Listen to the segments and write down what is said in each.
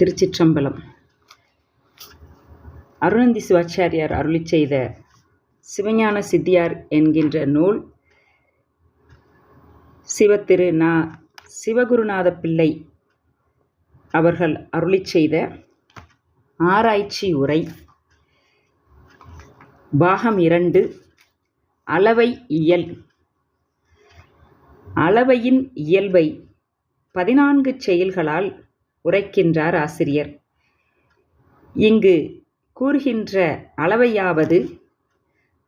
திருச்சிற்றம்பலம். அருணந்தி சிவாச்சாரியார் அருளி செய்த சிவஞான சித்தியார் என்கின்ற நூல் சிவத்திரு நா சிவகுருநாத பிள்ளை அவர்கள் அருளி செய்த ஆராய்ச்சி உரை பாகம் இரண்டு அளவை இயல். அளவையின் இயல்பை பதினான்கு செயல்களால் உரைக்கின்றார் ஆசிரியர். இங்கு கூறுகின்ற அளவையாவது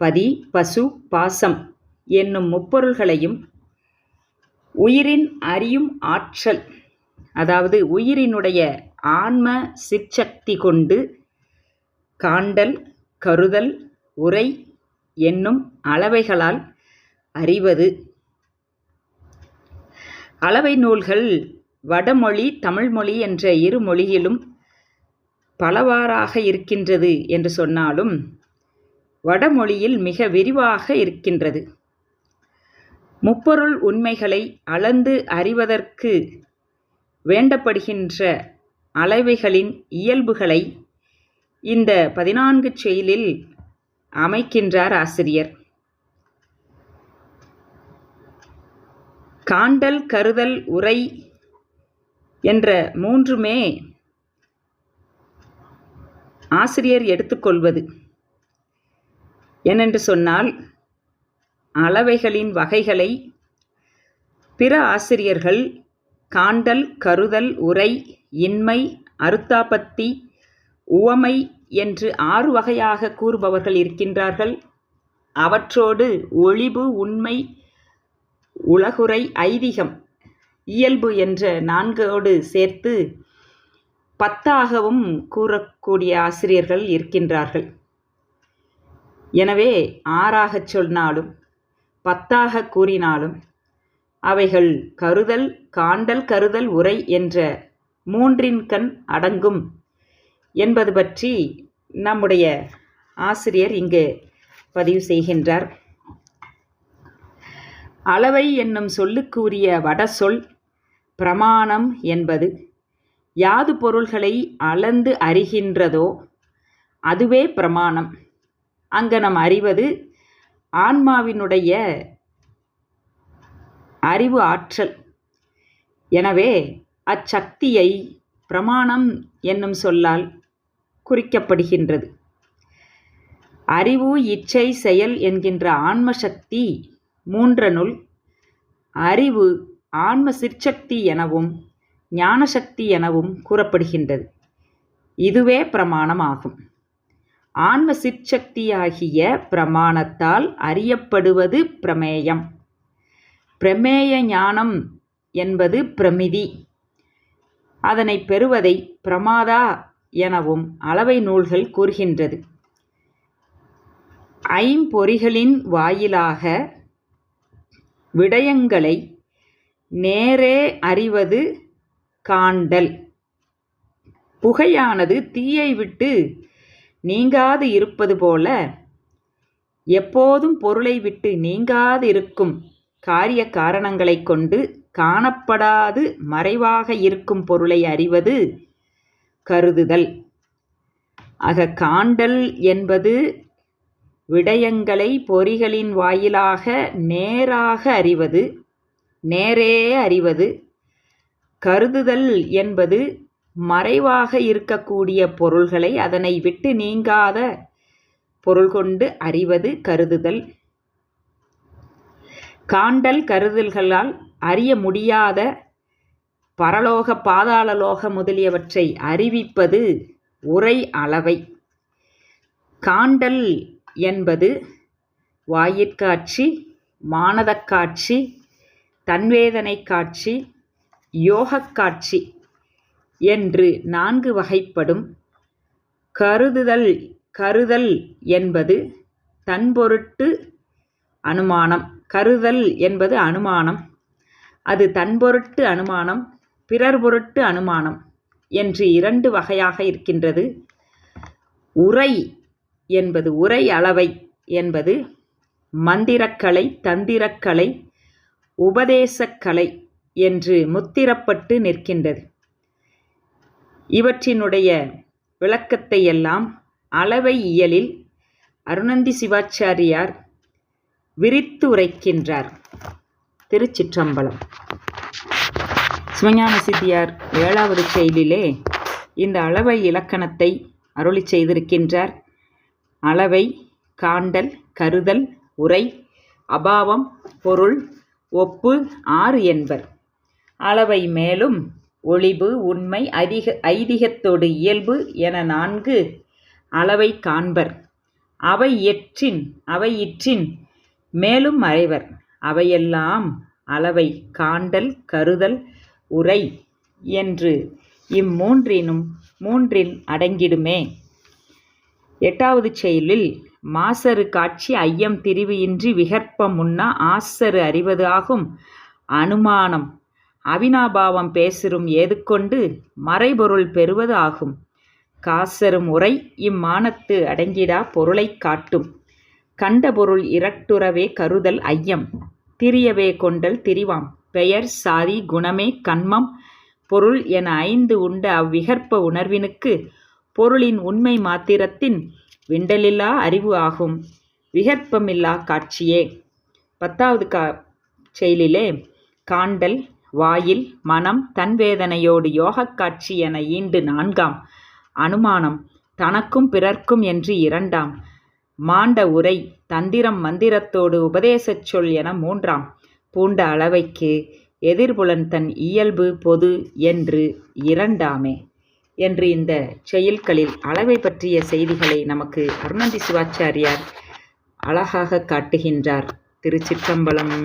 பதி பசு பாசம் என்னும் முப்பொருள்களையும் உயிரின் அறியும் ஆற்றல் அதாவது உயிரினுடைய ஆன்ம சிற்சக்தி கொண்டு காண்டல் கருதல் உரை என்னும் அளவைகளால் அறிவது. அளவை நூல்கள் வடமொழி தமிழ்மொழி என்ற இரு மொழியிலும் பலவாறாக இருக்கின்றது என்று சொன்னாலும் வடமொழியில் மிக விரிவாக இருக்கின்றது. முப்பொருள் உண்மைகளை அளந்து அறிவதற்கு வேண்டப்படுகின்ற அளவைகளின் இயல்புகளை இந்த பதினான்கு செயலில் அமைக்கின்றார் ஆசிரியர். காண்டல் கருதல் உரை என்ற மூன்றுமே ஆசிரியர் எடுத்துக்கொள்வது. ஏனென்று சொன்னால் அளவைகளின் வகைகளை பிற ஆசிரியர்கள் காண்டல் கருதல் உரை இன்மை அருத்தாபத்தி உவமை என்று ஆறு வகையாக கூறுபவர்கள் இருக்கின்றார்கள். அவற்றோடு ஒளிபு உண்மை உலகுரை ஐதீகம் இயல்பு என்ற நான்கோடு சேர்த்து பத்தாகவும் கூறக்கூடிய ஆசிரியர்கள் இருக்கின்றார்கள். எனவே ஆறாகச் சொன்னாலும் பத்தாக கூறினாலும் அவைகள் கருதல் காண்டல் கருதல் உரை என்ற மூன்றின் கண் அடங்கும் என்பது பற்றி நம்முடைய ஆசிரியர் இங்கு பதிவு செய்கின்றார். அளவை என்னும் சொல்லுக்குரிய வடசொல் பிரமாணம் என்பது யாது பொருள்களை அளந்து அறிகின்றதோ அதுவே பிரமாணம். அங்கனம் அறிவது ஆன்மாவினுடைய அறிவு ஆற்றல். எனவே அச்சக்தியை பிரமாணம் என்னும் சொல்லால் குறிக்கப்படுகின்றது. அறிவு இச்சை செயல் என்கின்ற ஆன்ம சக்தி மூன்றனுள் அறிவு ஆன்ம சிற்சக்தி எனவும் ஞானசக்தி எனவும் கூறப்படுகின்றது. இதுவே பிரமாணமாகும். ஆன்ம சிற்சக்தியாகிய பிரமாணத்தால் அறியப்படுவது பிரமேயம். பிரமேய ஞானம் என்பது பிரமிதி. அதனை பெறுவதை பிரமாதா எனவும் அளவை நூல்கள் கூறுகின்றது. ஐம்பொறிகளின் வாயிலாக விடயங்களை நேரே அறிவது காண்டல். புகையானது தீயை விட்டு நீங்காது இருப்பது போல எப்போதும் பொருளை விட்டு நீங்காது இருக்கும் காரிய காரணங்களை கொண்டு காணப்படாது மறைவாக இருக்கும் பொருளை அறிவது கருதுதல். ஆக காண்டல் என்பது விடயங்களை பொறிகளின் வாயிலாக நேராக அறிவது நேரே அறிவது கருதுதல் என்பது மறைவாக இருக்கக்கூடிய பொருள்களை அதனை விட்டு நீங்காத பொருள் கொண்டு அறிவது கருதுதல். காண்டல் கருதல்களால் அறிய முடியாத பரலோக பாதாளலோக முதலியவற்றை அறிவிப்பது உரை அளவை. காண்டல் என்பது வாயிற்காட்சி மானதக்காட்சி தன்வேதனை காட்சி யோகக் காட்சி என்று நான்கு வகைப்படும் கருதுதல் கருதல் என்பது தன்பொருட்டு அனுமானம். கருதல் என்பது அனுமானம். அது தன்பொருட்டு அனுமானம் பிறர் பொருட்டு அனுமானம் என்று இரண்டு வகையாக இருக்கின்றது. உரை என்பது உரை அளவை என்பது மந்திரக்கலை தந்திரக்கலை உபதேசக்கலை என்று முத்திரப்பட்டு நிற்கின்றது. இவற்றினுடைய விளக்கத்தையெல்லாம் அளவை இயலில் அருணந்தி சிவாச்சாரியார் விரித்து உரைக்கின்றார் திருச்சிற்றம்பலம். சிவஞான சித்தியார் ஏழாவது செயலிலே இந்த அளவை இலக்கணத்தை அருளி செய்திருக்கின்றார். அளவை காண்டல் கருதல் உரை அபாவம் பொருள் ஒப்பு ஆறு என்பர். அளவை மேலும் ஒளிவு உண்மை அதிக ஐதிகத்தோடு இயல்பு என நான்கு அளவை காண்பர். அவை எற்றின் அவை இற்றின் மேலும் மறைவர். அவையெல்லாம் அளவை காண்டல் கருதல் உரை என்று இம்மூன்றினும் மூன்றில் அடங்கிடுமே. எட்டாவது செயலில் மாசரு காட்சி ஐயம் திரிவு இன்றி விகற்பம் முன்னா ஆசரு அறிவது ஆகும். அனுமானம். அவினாபாவம் பேசுறும் ஏதுக்கொண்டு மறைபொருள் பெறுவது ஆகும். காசரும் உரை இம்மானத்து அடங்கிடா பொருளைக் காட்டும். கண்ட பொருள் இரட்டுறவே கருதல் ஐயம். திரியவே கொண்டல் திரிவாம். பெயர் சாதி குணமே கண்மம். பொருள் என ஐந்து உண்ட அவ்விகற்ப உணர்வினுக்கு பொருளின் உண்மை மாத்திரத்தின் விண்டலில்லா அறிவு ஆகும். விகற்பமில்லா காட்சியே. பத்தாவது கா செயலிலே காண்டல் வாயில் மனம் தன்வேதனையோடு யோகக் காட்சி என ஈண்டு நான்காம். அனுமானம் தனக்கும் பிறர்க்கும் என்று இரண்டாம். மாண்ட உரை தந்திரம் மந்திரத்தோடு உபதேசச் சொல் என மூன்றாம். பூண்ட அளவைக்கு எதிர்புலன் தன் இயல்பு பொது என்று இரண்டாமே. என்று இந்த செயல்களில் அளவை பற்றிய செய்திகளை நமக்கு அருணந்தி சிவாச்சாரியார் அழகாக காட்டுகின்றார். திருச்சிற்றம்பலம்.